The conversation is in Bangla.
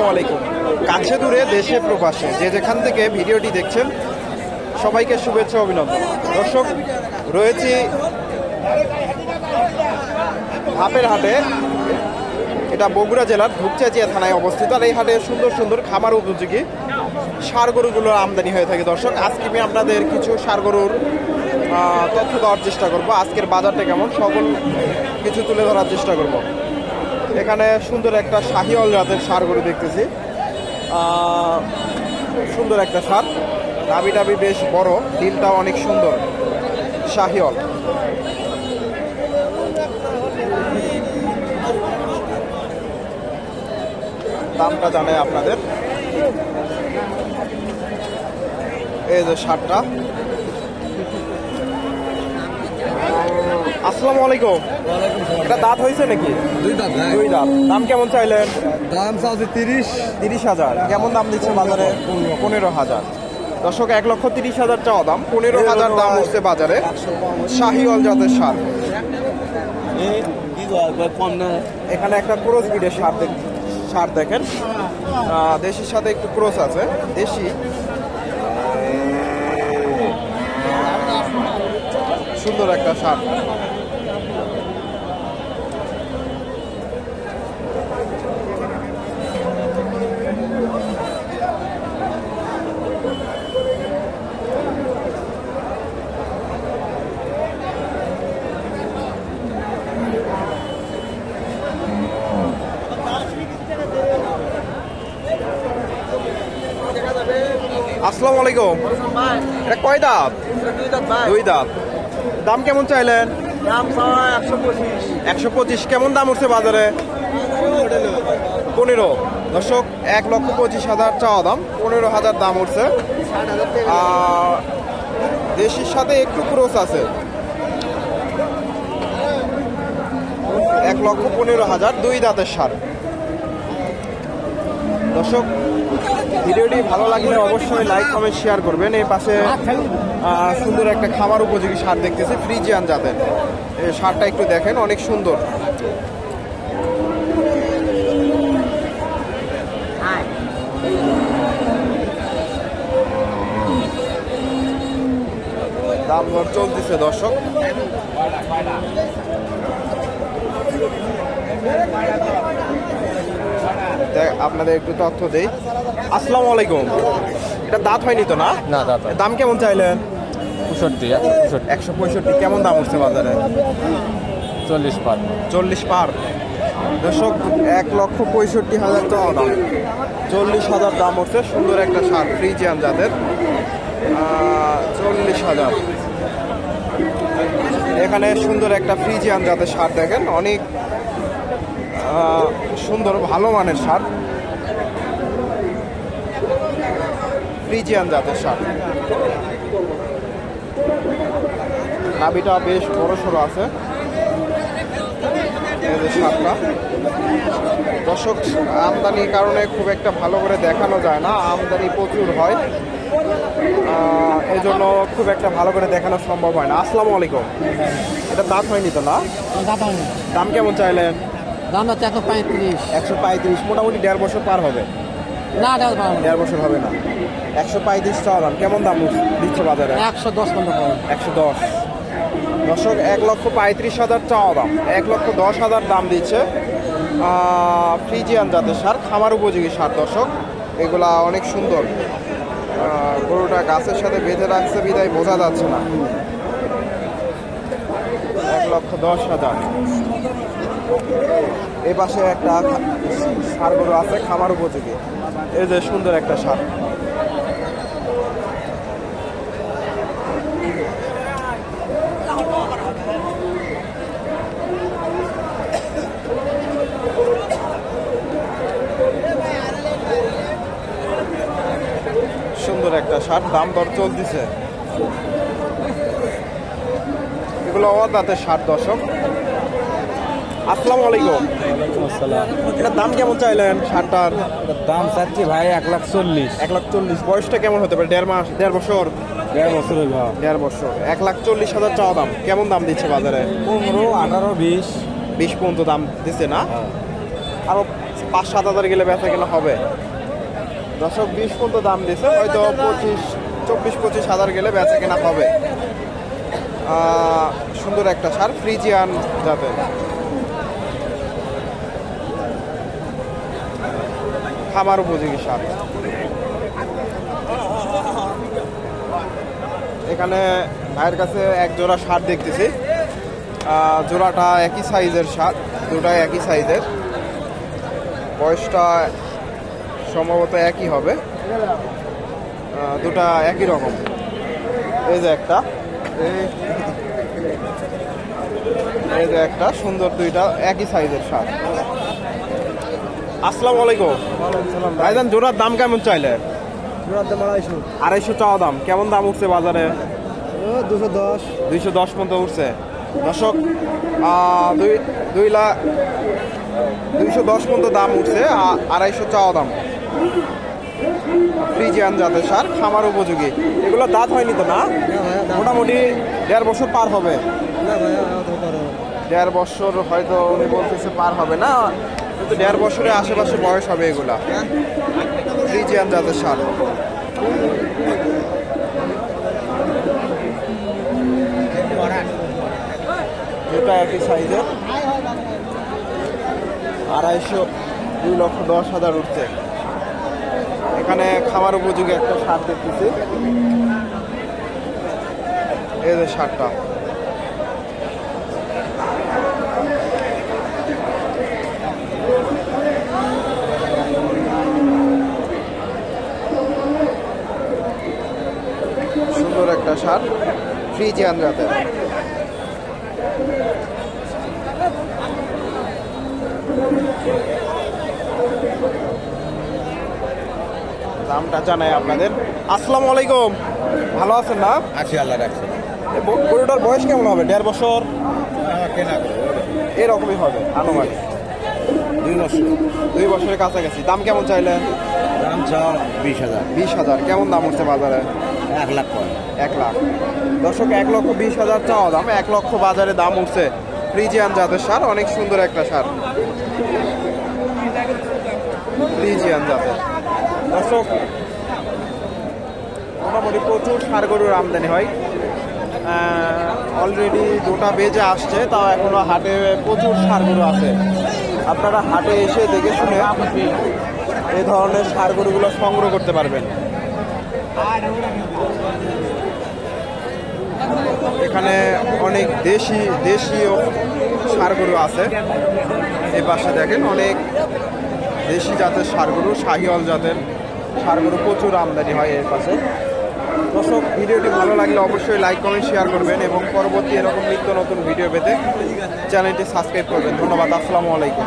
আসসালামু আলাইকুম। কাছে দূরে দেশে প্রবাসে যে যেখান থেকে ভিডিওটি দেখছেন, সবাইকে শুভেচ্ছা অভিনন্দন। দর্শক, রয়েছি হাপের হাটে। এটা বগুড়া জেলার ধূপচাচিয়া থানায় অবস্থিত। আর এই হাটে সুন্দর সুন্দর খামার উপযোগী সার গরুগুলোর আমদানি হয়ে থাকে। দর্শক, আজকে আমি আপনাদের কিছু সার গরুর তথ্য দেওয়ার চেষ্টা করব। আজকের বাজারটা কেমন? সকল কিছু তুলে ধরার চেষ্টা করব। এখানে সুন্দর একটা শাহিওয়াল জাতের সার গরু দেখতেছি। সুন্দর একটা সার। দাবি টাবি বেশ বড় ডিলটাও অনেক সুন্দর। শাহিওয়াল। দামটা জানাই আপনাদের। এই যে শার্টটা আসসালামু আলাইকুম। এটা দাঁত হয়েছে নাকি? দুই দাঁত দুই দাঁত। দাম কেমন চাইলেন? দাম চাচ্ছে তিরিশ। তিরিশ হাজার। কেমন দাম দিচ্ছে বাজারে? পনেরো। হাজার। দর্শক এক লক্ষ তিরিশ হাজার চাওয়া দাম। পনেরো হাজার দাম উঠছে বাজারে। শাহিওয়াল জাতের সার। এখানে একটা ক্রস ব্রিডের সার দেখ সার দেখেন। দেশির সাথে একটু ক্রস আছে। দেশি। সুন্দর একটা সার। আসসালামু আলাইকুম। এটা কয় দাঁত? দুই দাঁত। দাম কেমন চাইলেন? একশো পঁচিশ। কেমন দাম উঠছে বাজারে? পনেরো। দর্শক, এক লক্ষ পঁচিশ হাজার চাওয়া দাম। পনেরো হাজার দাম উঠছে। আর দেশির সাথে একটু ক্রোস আছে। এক লক্ষ পনেরো হাজার দুই দাঁতের সার। দর্শক ভিডিওটি ভালো লাগলে অবশ্যই লাইক কমেন্ট শেয়ার করবেন। এই পাশে সুন্দর একটা খামার উপযোগী সার দেখতেছি, ফ্রিজিয়ান জাতের। সারটা একটু দেখেন, অনেক সুন্দর। দাম দর চলতেছে, দর্শক। আপনাদের একটু তথ্য দেই। আসসালামু আলাইকুম। এটা দাঁত হয়নি তো না? না দাদা দাম কেমন চাইলেন পঁয়ষট্টি একশো পঁয়ষট্টি কেমন দাম উঠছে বাজারে? চল্লিশ পার। চল্লিশ পার। দর্শক এক লক্ষ পঁয়ষট্টি হাজার টাকা দাম। চল্লিশ হাজার দাম উঠছে সুন্দর একটা সার ফ্রিজিয়ান যাদের। চল্লিশ হাজার। এখানে সুন্দর একটা ফ্রিজিয়ান জাতের সার দেখেন অনেক সুন্দর ভালো মানের সার ফ্রিজিয়ান জাতের সার নাবিটা বেশ বড় সড়ো আছে। সারটা দর্শক আমদানির কারণে খুব একটা ভালো করে দেখানো যায় না আমদানি প্রচুর হয়। এই জন্য খুব একটা ভালো করে দেখানো সম্ভব হয় না। আসসালামু আলাইকুম। এটা দাঁত হয়নি তো না? দাম কেমন চাইলেন? দাম হচ্ছে একশো পঁয়ত্রিশ। একশো পঁয়ত্রিশ মোটামুটি দেড় বছর পার হবে। না দেড় বছর হবে না। একশো পঁয়ত্রিশ চাওয়া দাম। কেমন দাম দিচ্ছে বাজারে? একশো দশ পনেরো একশো দশ। দর্শক এক লক্ষ পঁয়ত্রিশ হাজার চাওয়া দাম। এক লক্ষ দশ হাজার দাম দিচ্ছে ফ্রিজিয়ান জাতের সার খামার উপযোগী সার দর্শক। এগুলা অনেক সুন্দর। গরুটা গাছের সাথে বেঁধে রাখছে বিদায় বোঝা যাচ্ছে না। এক লক্ষ দশ হাজার। এ পাশে একটা সার গরু আছে খামার উপযোগী। এই যে সুন্দর একটা সার সুন্দর একটা শার্ট দাম দর চলতেছে। এগুলো অদাতে শার্ট দর্শক। আসসালামু আলাইকুম। আসসালাম। এটার দাম কেমন চাইলেন? শার্টটার দাম চাচ্ছি ভাই এক লাখ চল্লিশ। এক লাখ চল্লিশ। বয়সটা কেমন হতে পারে? দেড় মাস দেড় বছর? দেড় বছর দেড় বছর। এক লাখ চল্লিশ হাজার চাওয়া দাম। কেমন দাম দিচ্ছে বাজারে? পনেরো আঠারো বিশ। বিশ পর্যন্ত দাম দিচ্ছে না? আরও পাঁচ সাত হাজার গেলে বেচা কেনা হবে। দর্শক বিশ পর্যন্ত দাম দিয়েছে হয়তো পঁচিশ চব্বিশ পঁচিশ হাজার গেলে বেচা কেনা হবে। সুন্দর একটা সার ফ্রিজিয়ান জাতের। খামার উপযোগী সার এখানে ভাইয়ের কাছে এক জোড়া সার দেখতেছি। জোড়াটা একই সাইজের সার দুটাই একই সাইজের। বয়সটা সম্ভবত একই হবে। দুটা একই রকম। এই যে একটা। এই যে একটা, সুন্দর দুইটা, একই সাইজের সার আসসালামু আলাইকুম। ভাইজান জোড়ার দাম কেমন চাইলে? আড়াইশো। আড়াইশো চাওয়া দাম। কেমন দাম উঠছে বাজারে? দুশো দশ। দুইশো দশ পর্যন্ত উঠছে। দর্শক দুই দুই লাখ দুইশো দশ পর্যন্ত দাম উঠছে আড়াইশো চাওয়া দাম। ফ্রিজিয়ান জাতের সার খামার উপযোগী। এগুলো দাঁত হয়নি তো না? মোটামুটি দেড় বছর পার হবে। দেড় বছর হয়তো উনি বলতেছে পার হবে না। কিন্তু দেড় বছরের আশেপাশে বয়স হবে এগুলা। ফ্রিজিয়ান জাতের সার। দুটা একই সাইজের। আড়াইশো দুই লক্ষ দশ হাজার উঠছে। এখানে খামার উপযোগী একটা সার দেখতেছি। যে সারটা সুন্দর একটা সার ফ্রিজিয়ান জাতের দামটা জানাই আপনাদের। আসসালামু আলাইকুম। ভালো আছেন না? আছি আল্লাহ রাখছে। গরুটার বয়স কেমন হবে? দেড় বছর? কেনা এরকমই হবে আনুমানিক। দুই বছর। দুই বছরের কাছাকাছি। দাম কেমন চাইলেন? দাম চাও বিশ হাজার। বিশ হাজার। কেমন দাম উঠছে বাজারে? এক লাখ পয় এক লাখ। দর্শক, এক লক্ষ বিশ হাজার চাওয়া দাম, এক লক্ষ বাজারে দাম উঠছে ফ্রিজিয়ান জাতের সার, অনেক সুন্দর একটা সার। ফ্রিজিয়ান জাতের। দর্শক, মোটামুটি প্রচুর সার গরুর আমদানি হয়। অলরেডি দুটা বেজে আসছে, তাও এখনও হাটে প্রচুর সার গরু আছে। আপনারা হাটে এসে দেখে শুনে এই ধরনের সার গরুগুলো সংগ্রহ করতে পারবেন। এখানে অনেক দেশি, দেশীয় সার গরু আছে। এই পাশে দেখেন অনেক দেশি জাতের সার গরু শাহিওয়াল জাতের সার গরু প্রচুর আমদানি হয় এর পাশে। দর্শক, ভিডিওটি ভালো লাগলে অবশ্যই লাইক, কমেন্ট, শেয়ার করবেন এবং পরবর্তী এরকম নিত্য নতুন ভিডিও পেতে চ্যানেলটি সাবস্ক্রাইব করবেন। ধন্যবাদ, আসসালামু আলাইকুম।